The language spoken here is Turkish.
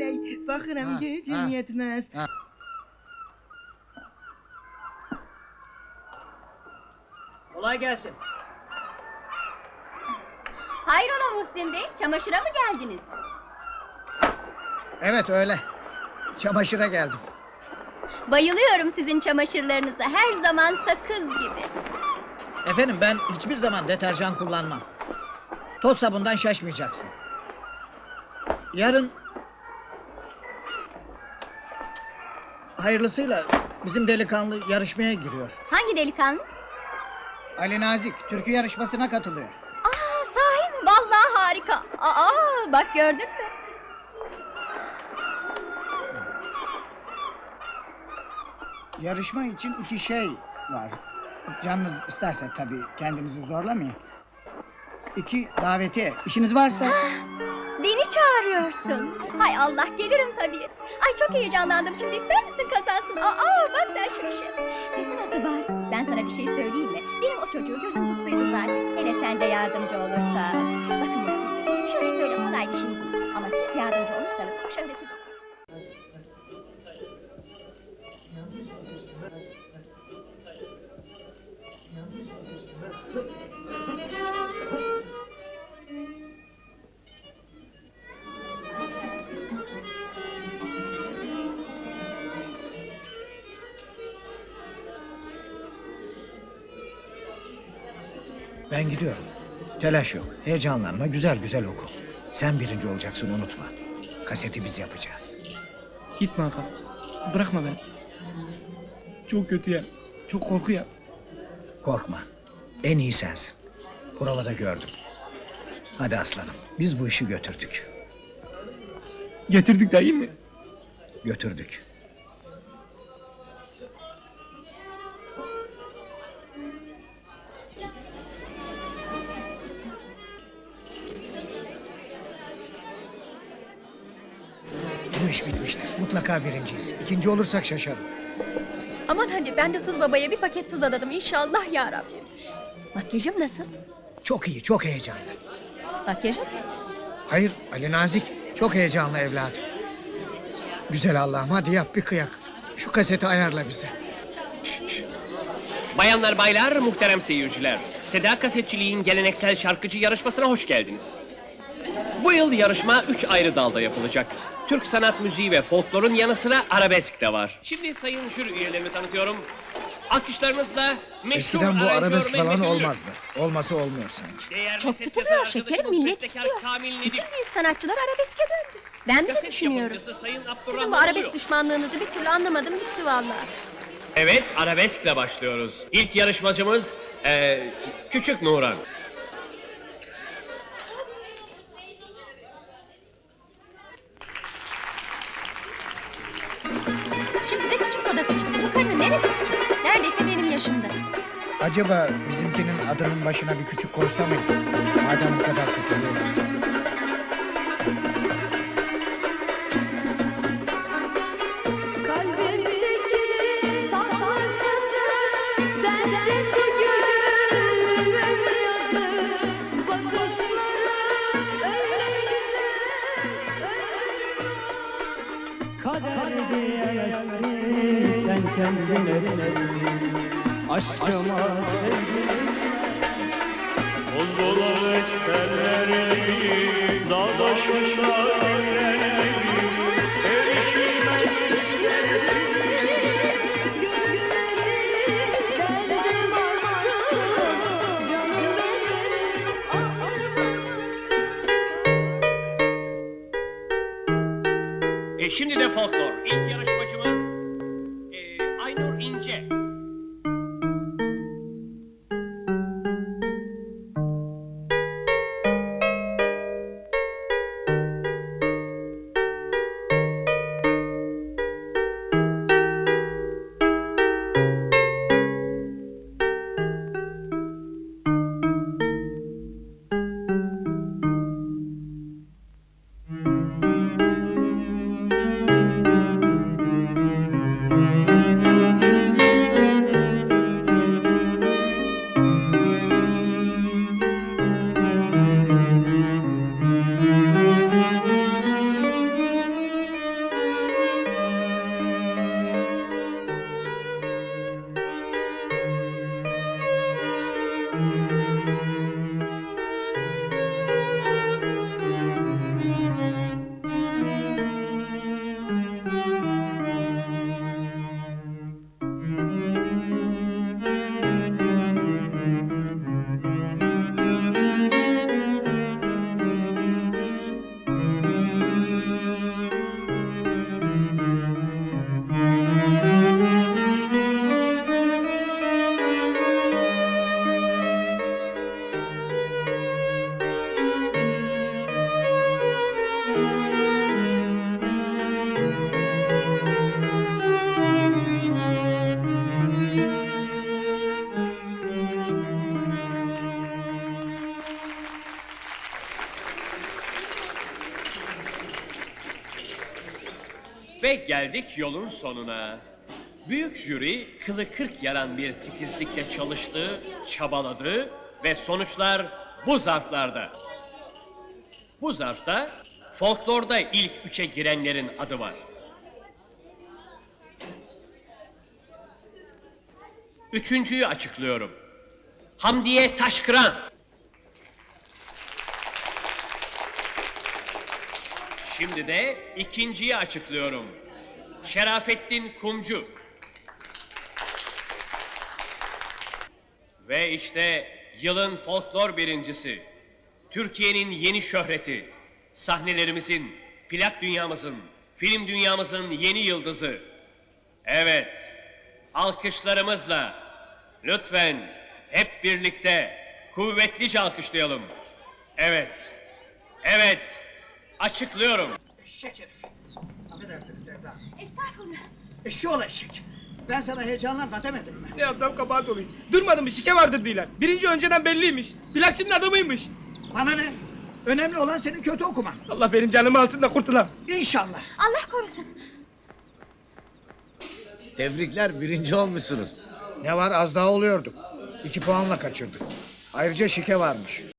Bey, bakırım Ha, gücüm ha. yetmez. Ha. Kolay gelsin. Hayrola Muhsin Bey, çamaşıra mı geldiniz? Evet öyle. Çamaşıra geldim. Bayılıyorum sizin çamaşırlarınıza, her zaman sakız gibi. Efendim ben hiçbir zaman deterjan kullanmam. Toz sabundan şaşmayacaksın. Yarın... Hayırlısıyla bizim delikanlı yarışmaya giriyor. Hangi delikanlı? Ali Nazik türkü yarışmasına katılıyor. Aa, sahi mi? Vallahi harika. Aa, bak gördün mü? Yarışma için iki şey var. Canınız isterse tabii kendinizi zorlamayın. İki davetiye. İşiniz varsa... Beni çağırıyorsun. Hay Allah, gelirim tabii. Ay çok heyecanlandım şimdi, ister misin kazansın? Aa, bak sen şu işe. Sesi nasıl bari? Ben sana bir şey söyleyeyim mi? Benim o çocuğu gözüm tuttuydu zaten. Hele sen de yardımcı olursa. Bakın Muhsin Bey, şöhret kolay bir şey değil. Ama siz yardımcı olursanız o şöhreti Ben gidiyorum. Telaş yok. Heyecanlanma. Güzel güzel oku. Sen birinci olacaksın unutma. Kaseti biz yapacağız. Gitme Hakan. Bırakma beni. Çok kötü ya. Çok korku ya. Korkma. En iyi sensin. Provada gördüm. Hadi aslanım. Biz bu işi götürdük. Getirdik de iyi mi? Götürdük. İş bitmiştir. Mutlaka birinciyiz. İkinci olursak şaşarım. Aman hadi ben de Tuz Baba'ya bir paket tuz adadım inşallah ya Rabbim. Makyajım nasıl? Çok iyi, çok heyecanlı. Makyajım? Hayır, Ali Nazik. Çok heyecanlı evladım. Güzel Allah'ım hadi yap bir kıyak. Şu kaseti ayarla bize. Bayanlar baylar, muhterem seyirciler. Seda Kasetçiliğin geleneksel şarkıcı yarışmasına hoş geldiniz. Bu yıl yarışma üç ayrı dalda yapılacak. Türk sanat müziği ve folklorun yanı sıra arabesk de var. Şimdi sayın jüri üyelerimi tanıtıyorum. Alkışlarınızla meşhur Eskiden bu aranjör arabesk falan Mehmet Ünlü, olmazdı. Olması olmuyor sanki. değerli Çok ses tutuluyor şekerim millet bestekar istiyor. Kamil Nedim, Bütün büyük sanatçılar arabeske döndü. Ben bile kaset düşünüyorum. yapımcısı Sayın Sizin Abdurrahman bu arabesk düşmanlığınızı bir türlü anlamadım gitti vallahi. Evet, arabeskle başlıyoruz. İlk yarışmacımız eee, Küçük Nuran. Acaba bizimkinin adının başına bir küçük koysa mıydı? Madem bu kadar öyle Kader diyemezsin sen kendine Aşkıma sevgilim Bozdolar eksenler gibi Dağ başında güller gibi Erişilmez E şimdi de folklor. İlk yarışmacımız Ve geldik yolun sonuna. Büyük jüri kılı kırk yaran bir titizlikle çalıştı, çabaladı ve sonuçlar bu zarflarda. Bu zarfta folklorda ilk üçe girenlerin adı var. Üçüncüyü açıklıyorum. Hamdiye Taşkıran. Şimdi de ikinciyi açıklıyorum. Şerafettin Kumcu. Ve işte yılın folklor birincisi. Türkiye'nin yeni şöhreti. Sahnelerimizin, plak dünyamızın, film dünyamızın yeni yıldızı. Evet, alkışlarımızla lütfen hep birlikte kuvvetlice alkışlayalım. Evet, evet, açıklıyorum. Eşek herif. Affedersiniz Sevda. Estağfurullah. Eşşoğlu eşek. Ben sana heyecanlanma demedim mi? Ne yapsam kabahat olayım. Durmadım bir şike vardır diyorlar. Birinci önceden belliymiş. Plakçının adamıymış. Bana ne? Önemli olan senin kötü okuman. Allah benim canımı alsın da kurtulam. İnşallah. Allah korusun. Tebrikler birinci olmuşsunuz. Ne var az daha oluyorduk. İki puanla kaçırdık. Ayrıca şike varmış.